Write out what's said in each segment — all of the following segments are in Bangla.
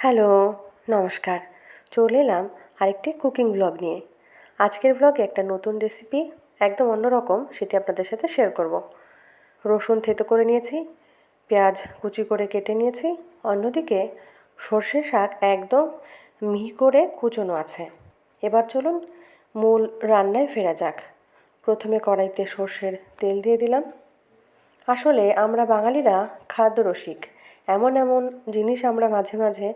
হ্যালো, নমস্কার। চলে এলাম আরেকটি কুকিং ব্লগ নিয়ে। আজকের ব্লগে একটা নতুন রেসিপি একদম অন্যরকম সেটি আপনাদের সাথে শেয়ার করব। রসুন থেতো করে নিয়েছি, পেঁয়াজ কুচি করে কেটে নিয়েছি, অন্যদিকে সর্ষে শাক একদম মিহি করে কুচোনো আছে। এবার চলুন মূল রান্নায় ফেরা যাক। প্রথমে কড়াইতে সর্ষের তেল দিয়ে দিলাম। আসলে আমরা বাঙালিরা খাদ্য রসিক এমন এমন জিনিস আমরা মাঝে মাঝে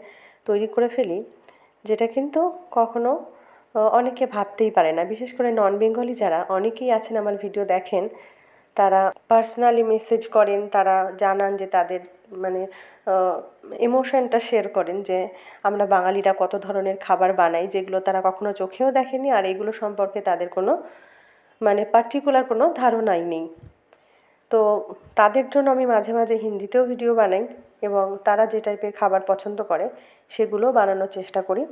তৈরি করে ফেলি, যেটা কিন্তু কখনো অনেকে ভাবতেই পারে না। বিশেষ করে নন বেঙ্গলি যারা, অনেকেই আছেন আমার ভিডিও দেখেন, তারা পার্সোনালি মেসেজ করেন, তারা জানান যে তাদের মানে ইমোশনটা শেয়ার করেন যে আমরা বাঙালিরা কত ধরনের খাবার বানাই, যেগুলো তারা কখনো চোখেও দেখেনি, আর এগুলো সম্পর্কে তাদের কোনো মানে পার্টিকুলার কোনো ধারণাই নেই। তো তাদের জন্য আমি মাঝে মাঝে হিন্দিতেও ভিডিও বানাই এবং তারা যে টাইপের খাবার পছন্দ করে সেগুলো বানানোর চেষ্টা করি।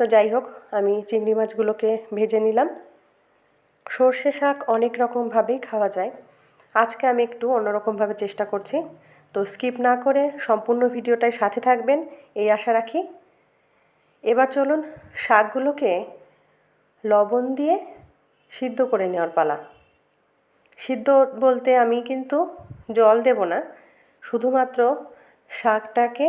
তো যাই হোক, আমি চিংড়ি মাছগুলোকে ভেজে নিলাম। সর্ষে শাক অনেক রকমভাবেই খাওয়া যায়। আজকে আমি একটু অন্যরকমভাবে চেষ্টা করছি। তো স্কিপ না করে সম্পূর্ণ ভিডিওটাই সাথে থাকবেন, এই আশা রাখি। এবার চলুন শাকগুলোকে লবণ দিয়ে সিদ্ধ করে নেওয়ার পালা। সিদ্ধ বলতে আমি কিন্তু জল দেব না। শুধুমাত্র শাকটাকে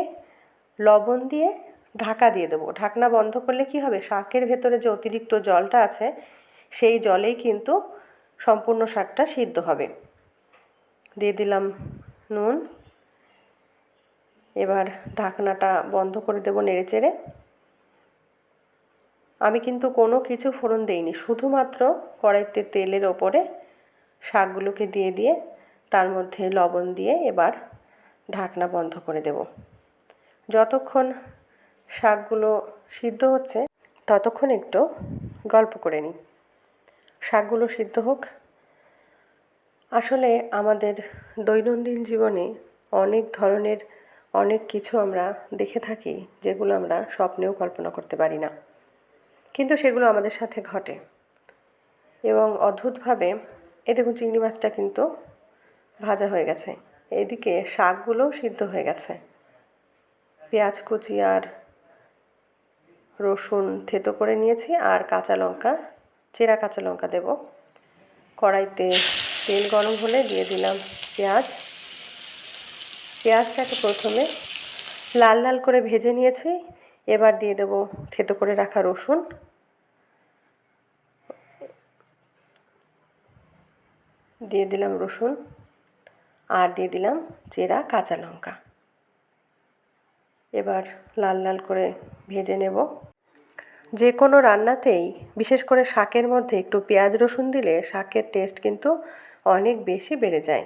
লবণ দিয়ে ঢাকা দিয়ে দেবো। ঢাকনা বন্ধ করলে কি হবে? শাকের ভেতরে যে অতিরিক্ত জলটা আছে, সেই জলেই কিন্তু সম্পূর্ণ শাকটা সিদ্ধ হবে। দিয়ে দিলাম নুন। এবার ঢাকনাটা বন্ধ করে দেবো নেড়ে চেড়ে আমি কিন্তু কোনো কিছু ফোড়ন দেইনি। শুধুমাত্র কড়াইতে তেলের ওপরে শাকগুলোকে দিয়ে দিয়ে তার মধ্যে লবণ দিয়ে এবার ঢাকনা বন্ধ করে দেব। যতক্ষণ শাকগুলো সিদ্ধ হচ্ছে, ততক্ষণ একটু গল্প করে নিই। শাকগুলো সিদ্ধ হোক। আসলে আমাদের দৈনন্দিন জীবনে অনেক ধরনের অনেক কিছু আমরা দেখে থাকি, যেগুলো আমরা স্বপ্নেও কল্পনা করতে পারি না। কিন্তু সেগুলো আমাদের সাথে ঘটে। এবং অদ্ভুতভাবে এ দেখুন চিংড়ি মাছটা কিন্তু ভাজা হয়ে গেছে। এদিকে শাকগুলোও সিদ্ধ হয়ে গেছে। পেঁয়াজ কুচি আর রসুন থেতো করে নিয়েছি আর কাঁচা লঙ্কা, চেরা কাঁচা লঙ্কা দেব। কড়াইতে তেল গরম হলে দিয়ে দিলাম পেঁয়াজ। পেঁয়াজটাকে প্রথমে লাল লাল করে ভেজে নিয়েছি। এবার দিয়ে দেব থেতো করে রাখা রসুন। দিয়ে দিলাম রসুন আর দিয়ে দিলাম চেরা কাঁচা লঙ্কা। এবার লাল লাল করে ভেজে নেব। যে কোনো রান্নাতেই, বিশেষ করে শাকের মধ্যে একটু পেঁয়াজ রসুন দিলে শাকের টেস্ট কিন্তু অনেক বেশি বেড়ে যায়।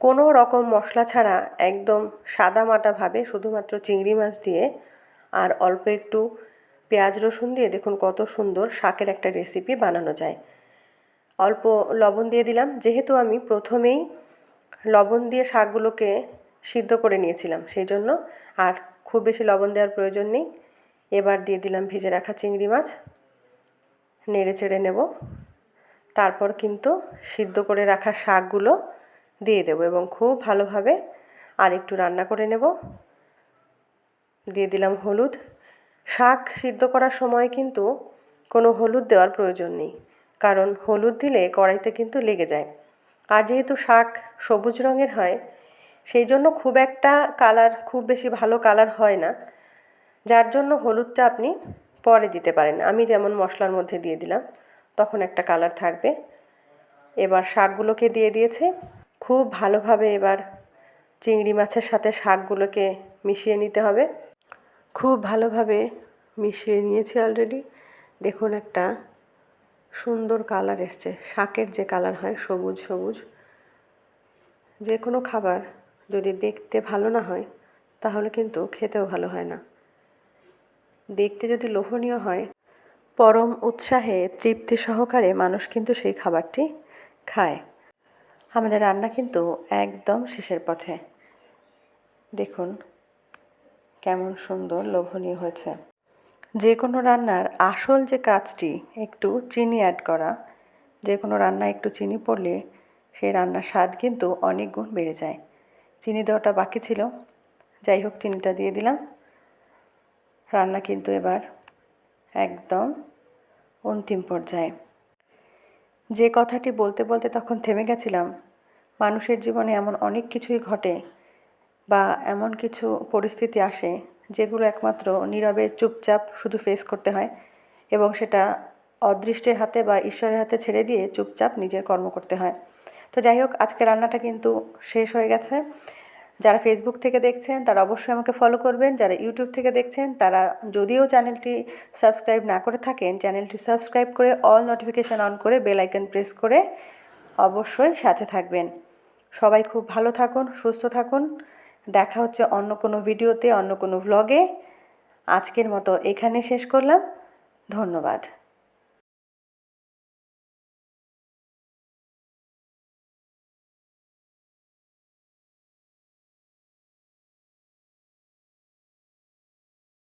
কোনো রকম মশলা ছাড়া একদম সাদা মাটাভাবে শুধুমাত্র চিংড়ি মাছ দিয়ে আর অল্প একটু পেঁয়াজ রসুন দিয়ে দেখুন কত সুন্দর শাকের একটা রেসিপি বানানো যায়। অল্প লবণ দিয়ে দিলাম। যেহেতু আমি প্রথমেই লবণ দিয়ে শাকগুলোকে সিদ্ধ করে নিয়েছিলাম, সেই জন্য আর খুব বেশি লবণ দেওয়ার প্রয়োজন নেই। এবার দিয়ে দিলাম ভেজে রাখা চিংড়ি মাছ, নেড়ে চেড়ে নেব। তারপর কিন্তু সিদ্ধ করে রাখা শাকগুলো দিয়ে দেবো এবং খুব ভালোভাবে আর একটু রান্না করে নেব। দিয়ে দিলাম হলুদ। শাক সিদ্ধ করার সময় কিন্তু কোনো হলুদ দেওয়ার প্রয়োজন নেই। কারণ হলুদ দিলে কড়াইতে কিন্তু লেগে যায়। আর যেহেতু শাক সবুজ রঙের হয়, সেই জন্য খুব একটা কালার, খুব বেশি ভালো কালার হয় না। যার জন্য হলুদটা আপনি পরে দিতে পারেন। আমি যেমন মশলার মধ্যে দিয়ে দিলাম, তখন একটা কালার থাকবে। এবার শাকগুলোকে দিয়ে দিয়েছে। খুব ভালোভাবে এবার চিংড়ি মাছের সাথে শাকগুলোকে মিশিয়ে নিতে হবে। খুব ভালোভাবে মিশিয়ে নিয়েছি অলরেডি দেখুন একটা সুন্দর কালার এসছে। শাকের যে কালার হয়, সবুজ সবুজ। যে কোনো খাবার যদি দেখতে ভালো না হয়, তাহলে কিন্তু খেতেও ভালো হয় না। দেখতে যদি লোভনীয় হয়, পরম উৎসাহে তৃপ্তি সহকারে মানুষ কিন্তু সেই খাবারটি খায়। আমাদের রান্না কিন্তু একদম শেষের পথে। দেখুন, কেমন সুন্দর, লোভনীয় হয়েছে। যে কোনো রান্নার আসল যে কাজটি, একটু চিনি অ্যাড করা। যে কোনো রান্নায় একটু চিনি পড়লে সেই রান্নার স্বাদ কিন্তু অনেক গুণ বেড়ে যায়। চিনি দেওয়াটা বাকি ছিল। যাই হোক, চিনিটা দিয়ে দিলাম। রান্না কিন্তু এবার একদম অন্তিম পর্যায়ে। যে কথাটি বলতে বলতে তখন থেমে গেছিলাম। মানুষের জীবনে এমন অনেক কিছুই ঘটে বা এমন কিছু পরিস্থিতি আসে যেগুলো একমাত্র নীরবে চুপচাপ শুধু ফেস করতে হয় এবং সেটা অদৃষ্টের হাতে বা ঈশ্বরের হাতে ছেড়ে দিয়ে চুপচাপ নিজের কর্ম করতে হয়। তো যাই হোক আজকে রান্নাটা কিন্তু শেষ হয়ে গেছে। যারা ফেসবুক থেকে দেখছেন, তারা অবশ্যই আমাকে ফলো করবেন। যারা ইউটিউব থেকে দেখছেন, তারা যদিও চ্যানেলটি সাবস্ক্রাইব না করে থাকেন, চ্যানেলটি সাবস্ক্রাইব করে অল নোটিফিকেশান অন করে বেল আইকন প্রেস করে অবশ্যই সাথে থাকবেন। সবাই খুব ভালো থাকুন, সুস্থ থাকুন। দেখা হচ্ছে অন্য কোনো ভিডিওতে অন্য কোনো ভ্লগে আজকের মতো এখানে শেষ করলাম। ধন্যবাদ।